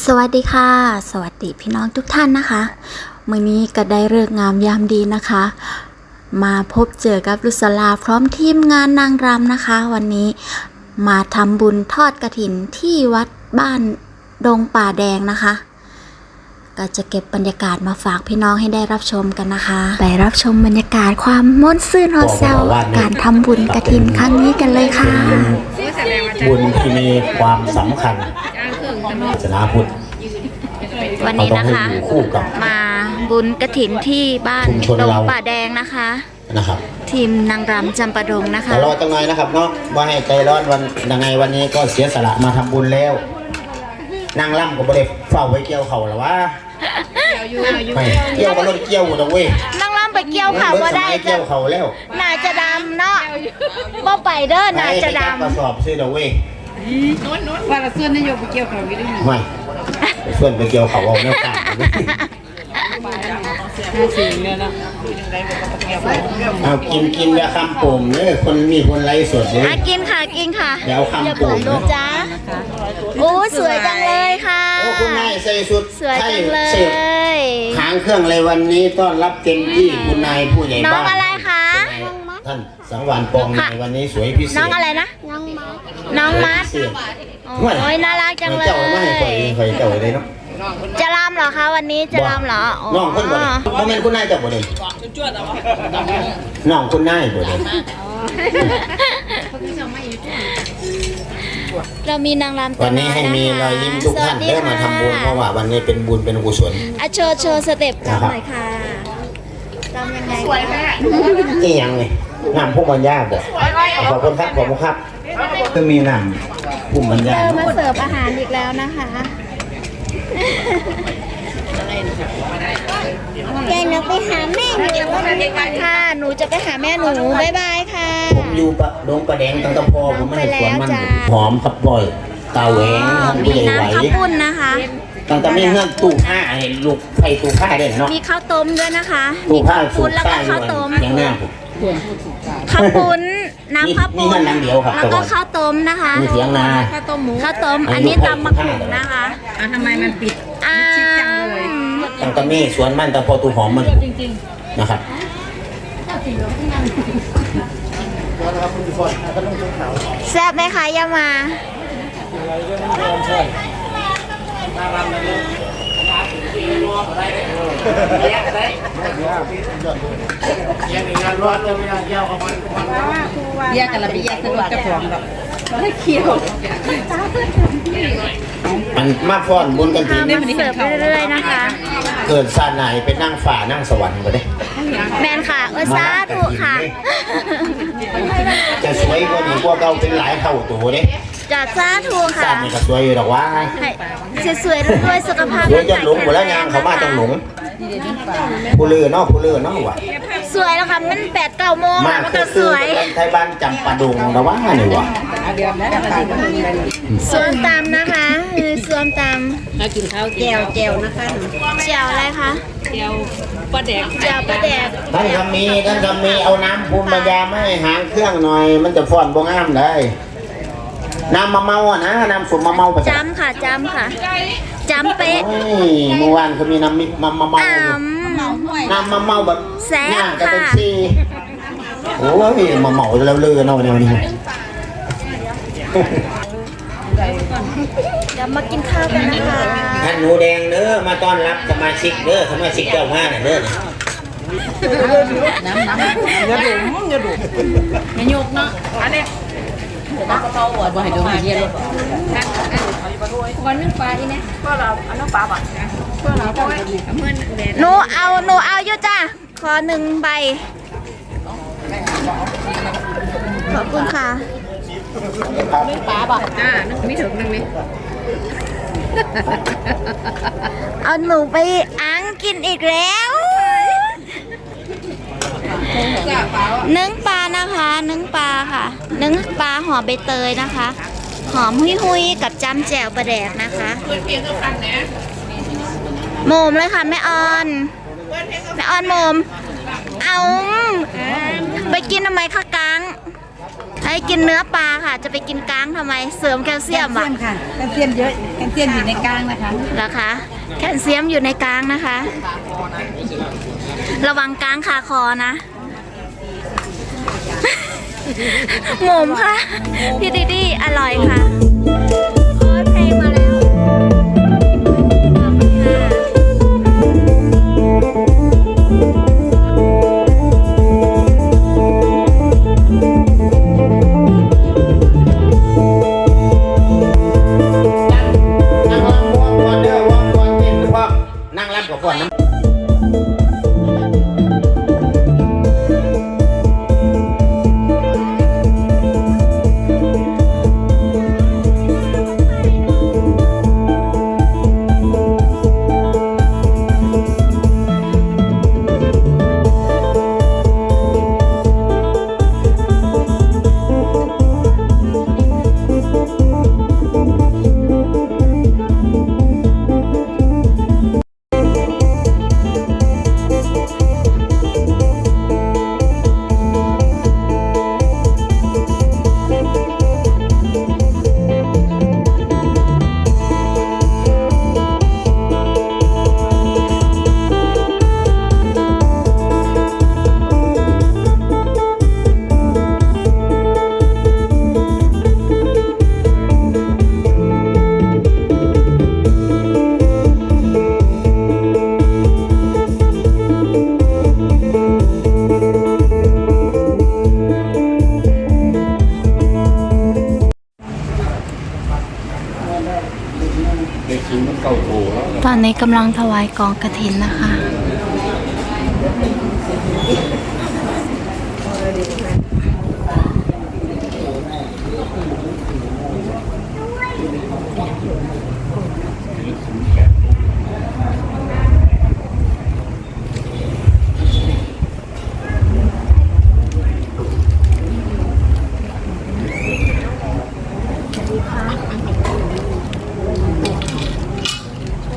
สวัสดีค่ะ สวัสดีพี่น้องทุกท่านนะคะมื้อนี้ก็ได้เลิกษ์งามยามดีนะคะ มาพบเจอกับลุสลาพร้อมทีมงานนางรำนะคะ วันนี้มาทำบุญทอดกระถินที่วัดบ้านดงป่าแดงนะคะ ก็จะเก็บบรรยากาศมาฝากพี่น้องให้ได้รับชมกันนะคะ ไปรับชมบรรยากาศความม่วนซื่นฮอเซลการทำบุญกระถินครั้งนี้กันเลยค่ะบุญที่มีความสำคัญ ศาสนาพุทธวันนี้นะคะ มาบุญกระถินที่บ้านชุมชนดงป่าแดงนะคะนะครับทีมนางรำจำปาดงนะคะรอจังไงนะครับเนาะว่าให้ใจร้อนวันยังไงวันนี้ก็เสียสละมาทำบุญแล้วนางล่ำก็บ่ได้เฝ้าไว้เกี่ยวเขาหรอวะไม่เกี่ยวก็รถเกี่ยวหมดตรงเว้ยนางร่ำไปเกี่ยวเขาบ่ได้เกี่ยวเขาแล้วน่าจะดำเนาะบ่ไปเด้อน่าจะไปจับกระดำสอบซื้อดอเว้ย ว่าเราส่วนนายกไปเกี่ยวเขาไม่ได้หนึ่งไม่ไปส่วนไปเกี่ยวเขาเอาแนวกลางห้าสี่เนี่ยนะเอากินกินแล้วคำโป่มเนี่ยคนมีคนไล่สดเลยอะกินค่ะกินค่ะเดี๋ยวคำอย่าโป่เปิงดลูกจ้าโอ้สวยจังเลยค่ะโอ้คุณนายใส่สุดสวยจังเลใส่ยหางเครื่องเลยวันนี้ต้อนรับเต็มที่คุณนายผู้ใหญ่น้อบ้างนอะไรคะ ท่านสังวานปองในวันนี้สวยพิเศษน้องอะไรนะ น้องมัดพิเศษโอ้ยน่ารักจังเลย เจ้าไม่ให้ข่อยข่อยเจ้าเลยเนาะจะรำเหรอคะวันนี้จะรำเหรอน้องคนบ่ได้เพราะแม่นคุณนายเจ้าบ่ได้น้องคุณนายบ่ได้เรามีนางรำตัววันนี้อยให้นะคะมีรอยยิ้มทุกท่านสวัสได้มาทำบุญเพราะว่าวันนี้เป็นบุญเป็นกุศลอะโชว์โชว์สเต็ปนะครับรำหน่อยค่ะรำยังไงสวยแม่นี่ยังไง น้ำผู้บรรยาบ่ขอบคุณครับขอบคุณครับก็มีน้ำผู้บรรยาเจอมาเสิร์ฟอาหารอีกแล้วนะคะเดี๋ยวหนูไปหาแม่หนูค่ะ หนูจะไปหาแม่หนูบ๊ายบายค่ะ ผมอยู่ปะดงประแดงตั้งแต่พอผมไม่ได้สวนมันไปแล้วจ้าหอมครับบ่อยตาแหวงอ๋อท่านมีผู้ใหญ่ไหวน้ำข้าวปุ้นนะคะตั้งแต่ไม่เงื่อนตู้ผ้าเห็นลูกไฟตู้ผ้าได้เนาะมีข้าวต้มด้วยนะคะตู้มีผ้าข้าวสูปุ้บนแล้วผ้าก็อยู่ข้าวต้มเสียงหน้าผม ข้าวปุ้นน้ำข้าวมีปุ้เงื่นอนน้ำเดียวครับแล้วแต่ก็ว่าข้าวต้มนะคะมีเสียงนาข้าวต้มหมูข้าวต้ม อันนี้ตำมะกรูดนะคะอะทำไมมันปิดอ่าชิดจังเลยตั้งแต่ไม่สวนมันแต่พอตู้หอมมันนะครับแซ่บไหมคะยามา แยกกันละไปแยกสะดวกกระป๋องแบบไม่เคี่ยวมันมาฟ้อนบุญกันทีเสิร์ฟเรื่อยๆนะคะ เกิดซาไหนเป็นนั่งฝ่านั่งสวรรค์ก็ได้ แมนค่ะเออสาธุค่ะ จะสวยกว่านี้กว่าเก่าเป็นหลายเท่าตัวเด้ จัดสาธุซาค่ะนี่ก็สวยอยู่ดอกว่าให้สวยๆรวยๆสุขภาพสวยจนหลงหมดแล้วยางเขามาจังหลงผู้ลือเนาะผู้ลือเนาะว่ะสวยแล้วค่ะมันแปดเก้าโมงมาแล้วมันคืก็อสซื้อวยไทยบ้านจำปาดงนะว่านี่ว่ะเดือนแล้วปลาก็มีอะไรสวมตามนะคะคือสวมตามถ้ากินข้าวแก้วแก้วนะคะเจียวอะไรคะแก้วปลาแดกเจียวปลาแดกท่านคำมีท่านคำมีเอาน้ำภูมิปัญญามาให้หางเครื่องหน่อย มันจะฟ้อนบ่งามได้ น้ำมะเมาอะนะน้ำสุ่มมะเมาประจจำค่ะจำค่ะจำเป๊ะโอ้ยเมื่อวานเขามีน้ำมิมะมะเมาอ่อยู่ำ น้ำมะเมาแบบแซ่บย่างกันเป็นค่ะซีโอ้ยมะเมาแล้วเลือเนาะเนี่ยวันนี้เดี๋ยวมากินข้าวกันนะคะท่านหนูแดงเด้อมาต้อนรับสมาชิกเด้อสมาชิกเจ้ามาน่ะเด้อน้ำน้ำเนื้อดุมเนื้อดุมไม่ยกเนาะอันนี้น้ำเขา บ่ให้ดูให้เย็นรถวันนึงปลาอีเนี่ยก็เราเอาน้ำปลาบ่ก็เราก็เมื่อแดดหนูเอาหนูเอาอยู่จ้ะขอหนึ่งใบ ขอบคุณค่ะปลาบ่อ่านึกไม่ถึงนึงนี่เอาหนูไปอังกินอีกแล้วจ้าปลานึ่งปลา นะคะนึ่งปลาค่ะ นึ่งปลาหอมใบเตยนะคะ หอมหุยหุยๆกับจำแจ่วปลาแดกนะคะโมมเลยค่ะแม่ออนแม่ออนโมม เอาไปกินทำไมคะกังให้กินเนื้อปลาค่ะ จะไปกินก้างทำไม เสริมแคลเซียมแคลอะเซียมค่ะแคลเซียมเยอะแคลเซียมอยู่ในกลางนะคะเหรอคะแคลเซียมอยู่ในก้างนะคะ ระวังก้างคาคอนะ หมมค่ะพี่ดิดีอร่อยค่ะ ตอนนี้กำลังถวายกองกระถินนะคะ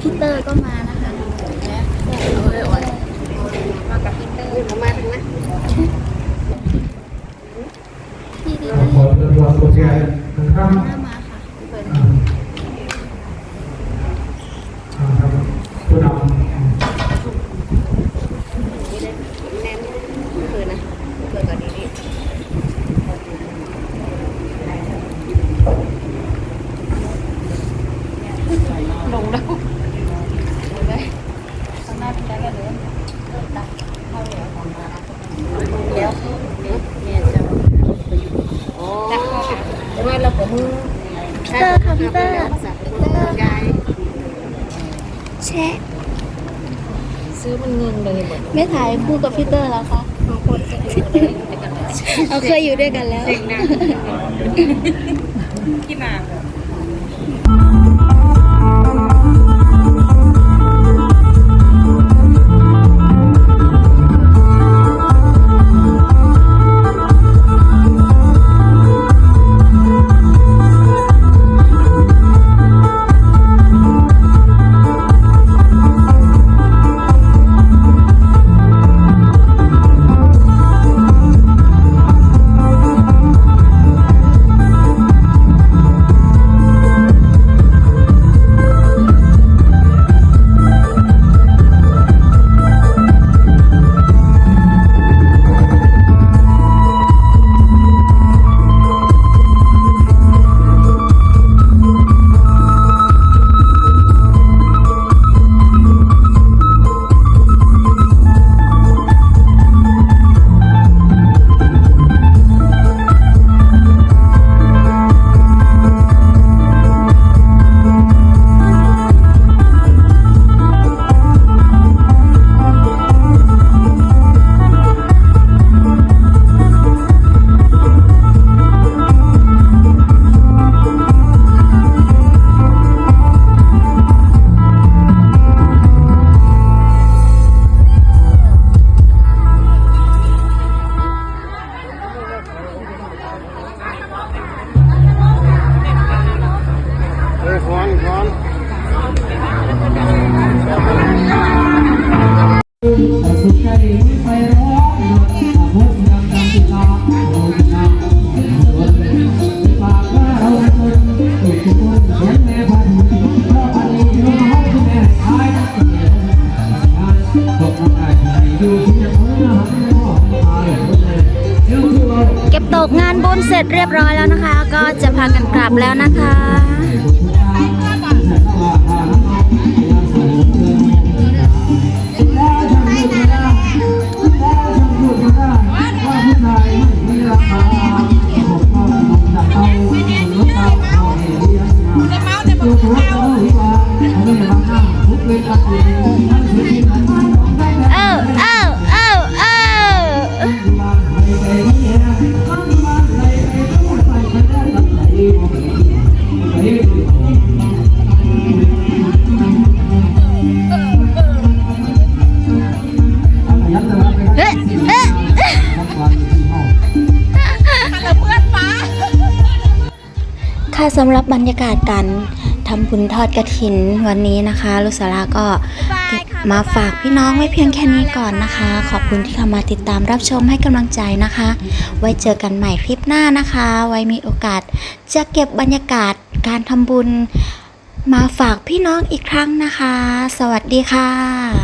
พี่เตอร์ก็มานะคะ พี่ดี ขอตัวตัวตัวแทนนะครับ หน้ามาค่ะ อ่าครับผู้นำ พี่เตอร์ค่ะพี่ เตอร์แชะซื้อมันเงินเลยไม่ถ่ายคู่กับพี่เตอร์แล้วคะเราเคยอยู่ด้วยกันแล้วเฮ้ย ร็จเรียบร้อยแล้วนะคะ ก็จะพากันกลับแล้วนะคะำหรับบรรยากาศการทำบุญทอดกระถินวันนี้นะคะลุสลาก็เก็บมาฝากพี่น้องไว้เพียงแค่นี้ก่อนนะคะ ขอบคุณที่เข้ามาติดตามรับชมให้กำลังใจนะคะ ไว้เจอกันใหม่คลิปหน้านะคะ ไว้มีโอกาสจะเก็บบรรยากาศการทำบุญมาฝากพี่น้องอีกครั้งนะคะ สวัสดีค่ะ